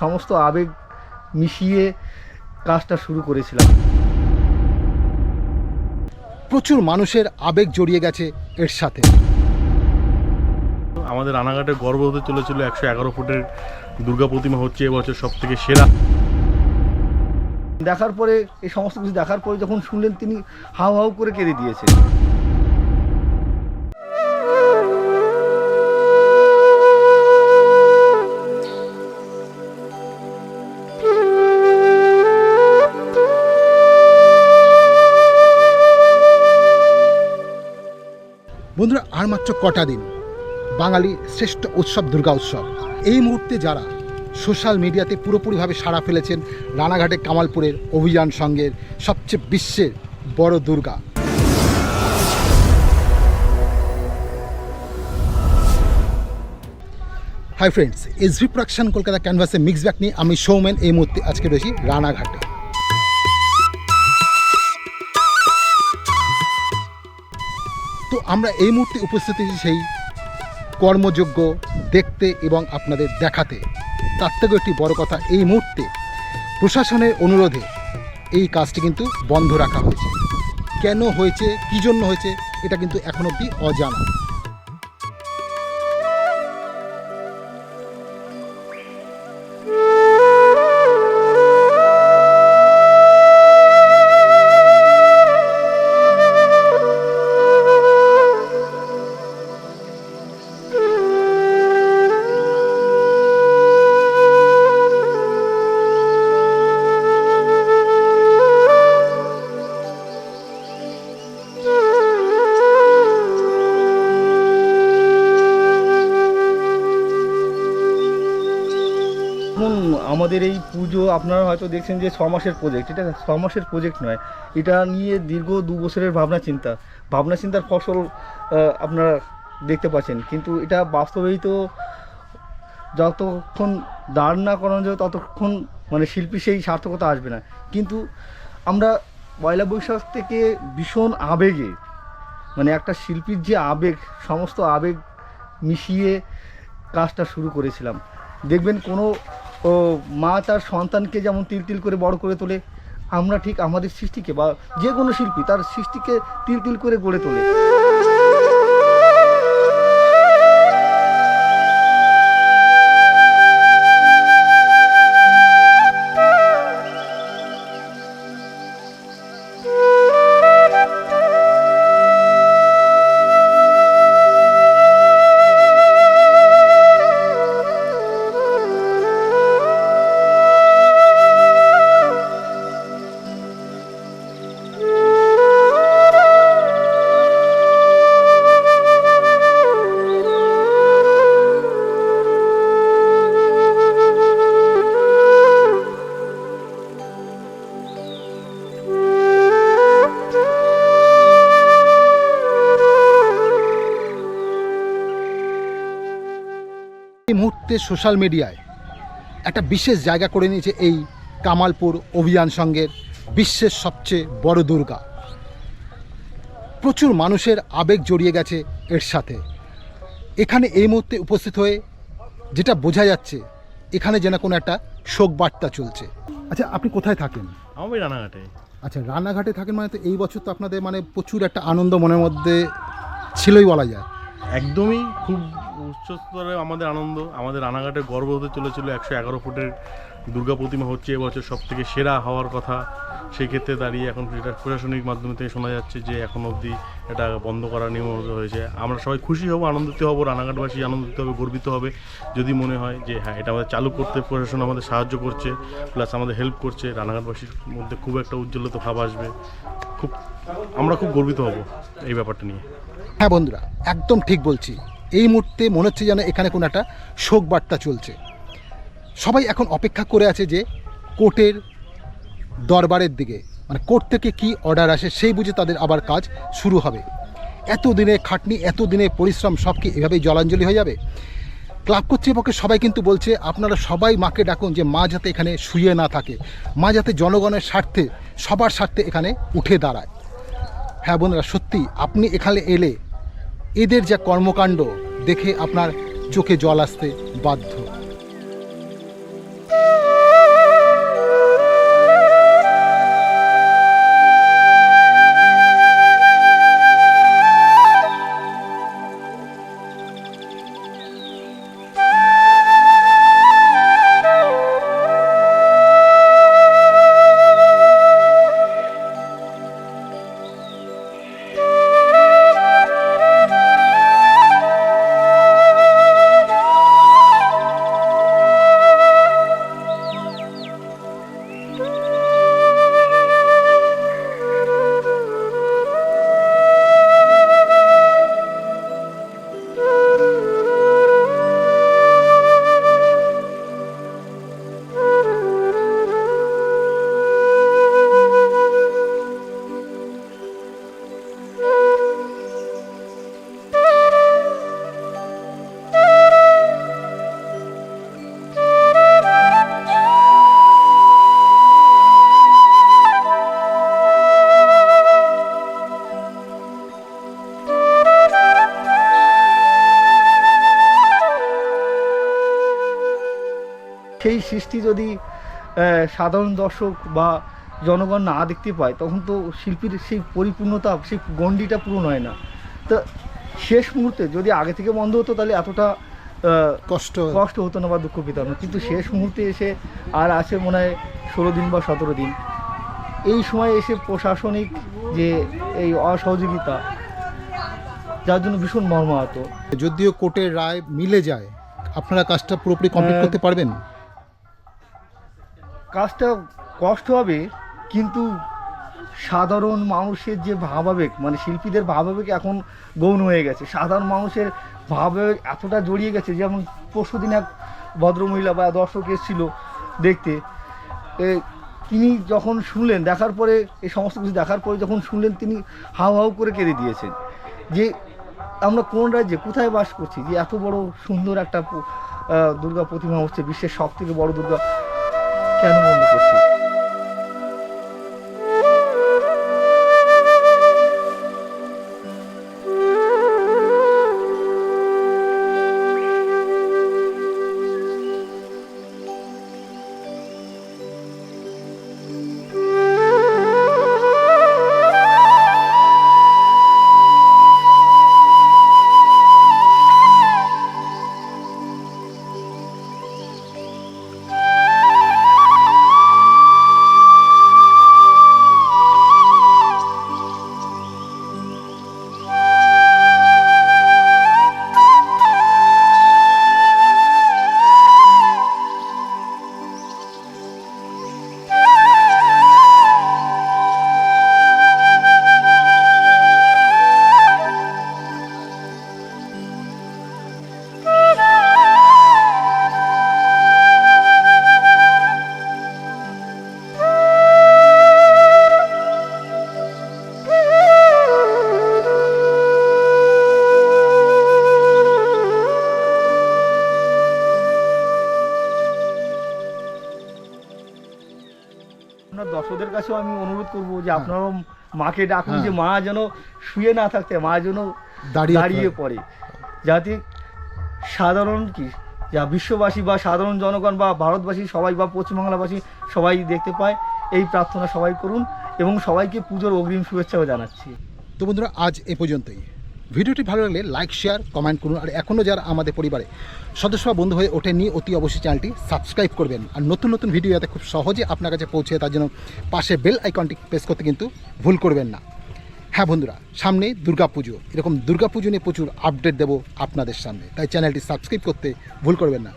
সমস্ত আবেগ মিশিয়ে কাজটা শুরু করেছিলাম। প্রচুর মানুষের আবেগ জড়িয়ে গেছে এর সাথে। আমাদের রানাঘাটে গর্ব হতে চলেছিল একশো এগারো ফুটের দুর্গা প্রতিমা হচ্ছে এবছর সব থেকে সেরা। দেখার পরে এই সমস্ত কিছু দেখার পরে যখন শুনলেন তিনি হাউ হাউ করে কেঁদে দিয়েছেন। বন্ধুরা, আর মাত্র কটা দিন। বাঙালি শ্রেষ্ঠ উৎসব, দুর্গা উৎসব। এই মুহূর্তে যারা সোশ্যাল মিডিয়াতে পুরোপুরিভাবে সাড়া ফেলেছেন, রানাঘাটে কামালপুরের অভিযান সঙ্গের সবচেয়ে বিশ্বের বড় Durga. Hi friends SV production Kolkata ক্যানভাসে মিক্স ব্যাক নিয়ে আমি সৌমেন এই মুহূর্তে আজকে রয়েছি রানাঘাটে। আমরা এই মুহূর্তে উপস্থিত সেই কর্মযোগ্য দেখতে এবং আপনাদের দেখাতে। তার থেকেও একটি বড় কথা, এই মুহূর্তে প্রশাসনের অনুরোধে এই কাজটি কিন্তু বন্ধ রাখা হয়েছে। কেন হয়েছে, কী জন্য হয়েছে, এটা কিন্তু এখন অবধি অজানা। আমাদের এই পুজো, আপনারা হয়তো দেখছেন যে ছ মাসের প্রজেক্ট এটা ছ মাসের প্রজেক্ট নয়। এটা নিয়ে দীর্ঘ দু বছরের ভাবনা চিন্তা। ভাবনা চিন্তার ফসল আপনারা দেখতে পাচ্ছেন। কিন্তু এটা বাস্তবেই তো যতক্ষণ দাঁড় না করানো যাবে ততক্ষণ মানে শিল্পী সেই সার্থকতা আসবে না। কিন্তু আমরা পয়লা বৈশাখ থেকে ভীষণ আবেগে মানে একটা শিল্পীর যে আবেগ, সমস্ত আবেগ মিশিয়ে কাজটা শুরু করেছিলাম। দেখবেন কোনো ও মা তার সন্তানকে যেমন তিল তিল করে বড় করে তোলে, আমরা ঠিক আমাদের সৃষ্টিকে বা যে কোনো শিল্পী তার সৃষ্টিকে তিল তিল করে গড়ে তোলে। মুহূর্তে সোশ্যাল মিডিয়ায় একটা বিশেষ জায়গা করে নিয়েছে এই কামালপুর অভিযান সঙ্গের বিশ্বের সবচেয়ে বড় দুর্গা। প্রচুর মানুষের আবেগ জড়িয়ে গেছে এর সাথে। এখানে এই মুহূর্তে উপস্থিত হয়ে যেটা বোঝা যাচ্ছে এখানে যেন কোনো একটা শোক বার্তা চলছে। আচ্ছা আপনি কোথায় থাকেন? আমি রানাঘাটে। আচ্ছা রান্নাঘাটে থাকেন মানে তো এই বছর তো আপনাদের মানে প্রচুর একটা আনন্দ মনের মধ্যে ছিলই বলা যায়। একদমই খুব উচ্চস্তরে আমাদের আনন্দ, আমাদের রানাঘাটে গর্ব হতে চলেছিল একশো এগারো ফুটের দুর্গা প্রতিমা হচ্ছে এবছর সব থেকে সেরা হওয়ার কথা। সেক্ষেত্রে দাঁড়িয়ে এখন এটা প্রশাসনিক মাধ্যমে থেকে শোনা যাচ্ছে যে এখন অবধি এটা বন্ধ করার নিয়ম হয়েছে। আমরা সবাই খুশি হব, আনন্দিত হব, রানাঘাটবাসী আনন্দিত হবে, গর্বিত হবে। যদি মনে হয় যে হ্যাঁ এটা আমাদের চালু করতে প্রশাসন আমাদের সাহায্য করছে, প্লাস আমাদের হেল্প করছে, রানাঘাটবাসীর মধ্যে খুব একটা উজ্জ্বলতা ভাব আসবে। খুব, আমরা খুব গর্বিত হব এই ব্যাপারটা নিয়ে। হ্যাঁ বন্ধুরা, একদম ঠিক বলছি। এই মুহূর্তে মনে হচ্ছে যেন এখানে কোনো একটা শোক বার্তা চলছে। সবাই এখন অপেক্ষা করে আছে যে কোর্টের দরবারের দিকে মানে কোর্ট থেকে কি অর্ডার আসে সেই বুঝে তাদের আবার কাজ শুরু হবে। এত দিনে খাটনি এত দিনে পরিশ্রম, সব কি এভাবেই জলাঞ্জলি হয়ে যাবে? ক্লাব কর্তৃপক্ষের সবাই কিন্তু বলছে, আপনারা সবাই মাকে ডাকুন যে মা যাতে এখানে শুয়ে না থাকে, মা যাতে জনগণের স্বার্থে, সবার স্বার্থে এখানে উঠে দাঁড়ায়। হ্যাঁ বন্ধুরা, সত্যি, আপনি এখানে এলে এদের যা কর্মকাণ্ড দেখে আপনার চোখে জল আসতে বাধ্য। সেই সৃষ্টি যদি সাধারণ দর্শক বা জনগণ না দেখতে পায় তখন তো শিল্পীর সেই পরিপূর্ণতা সেই গণ্ডিটা পূরণ হয় না। তো শেষ মুহূর্তে যদি আগে থেকে বন্ধ হতো তাহলে এতটা কষ্ট কষ্ট হতো না বা দুঃখ পেতাম না। কিন্তু শেষ মুহূর্তে এসে আর আছে মনে হয় ষোলো দিন বা সতেরো দিন। এই সময় এসে প্রশাসনিক যে এই অসহযোগিতা যার জন্য ভীষণ মর্মাহত। যদিও কোর্টের রায় মিলে যায় আপনারা কাজটা পুরোপুরি কমপ্লিট হ্যাঁ। করতে পারবেন? কাজটা কষ্ট হবে, কিন্তু সাধারণ মানুষের যে ভাবাবেগ মানে শিল্পীদের ভাবাবেগ এখন গৌণ হয়ে গেছে। সাধারণ মানুষের ভাবাবেগ এতটা জড়িয়ে গেছে, যেমন পরশুদিন এক ভদ্রমহিলা বা দর্শক এসেছিল দেখতে তিনি যখন শুনলেন, দেখার পরে এই সমস্ত কিছু দেখার পরে যখন শুনলেন, তিনি হাউ হাউ করে কেঁদে দিয়েছেন। যে আমরা কোন রাজ্যে কোথায় বাস করছি, যে এত বড় সুন্দর একটা দুর্গা প্রতিমা হচ্ছে, বিশ্বের সব থেকে বড় দুর্গা কেন বন্ধ দর্শকদের কাছেও আমি অনুরোধ করব যে আপনারাও মাকে ডাকুন হ্যাঁ। যে মা যেন শুয়ে না থাকতে মা যেন দাঁড়িয়ে দাঁড়িয়ে পড়ে। যাতে সাধারণ কি? যা বিশ্ববাসী বা সাধারণ জনগণ বা ভারতবাসী সবাই বা পশ্চিমবাংলাবাসী সবাই দেখতে পায় এই প্রার্থনা সবাই করুন এবং সবাইকে পুজোর অগ্রিম শুভেচ্ছাও জানাচ্ছি। তো বন্ধুরা আজ এ পর্যন্তই। ভিডিওটি ভালো লাগলে লাইক, শেয়ার, কমেন্ট করুন। আর এখনও যারা আমাদের পরিবারে সদস্য বা বন্ধু হয়ে ওঠেননি, অতি অবশ্যই চ্যানেলটি সাবস্ক্রাইব করবেন। আর নতুন নতুন ভিডিও যাতে খুব সহজে আপনার কাছে পৌঁছে তার জন্য পাশে বেল আইকনটি প্রেস করতে কিন্তু ভুল করবেন না। হ্যাঁ বন্ধুরা, সামনে দুর্গাপুজো এরকম দুর্গাপুজো নিয়ে প্রচুর আপডেট দেবো আপনাদের সামনে। তাই চ্যানেলটি সাবস্ক্রাইব করতে ভুল করবেন না।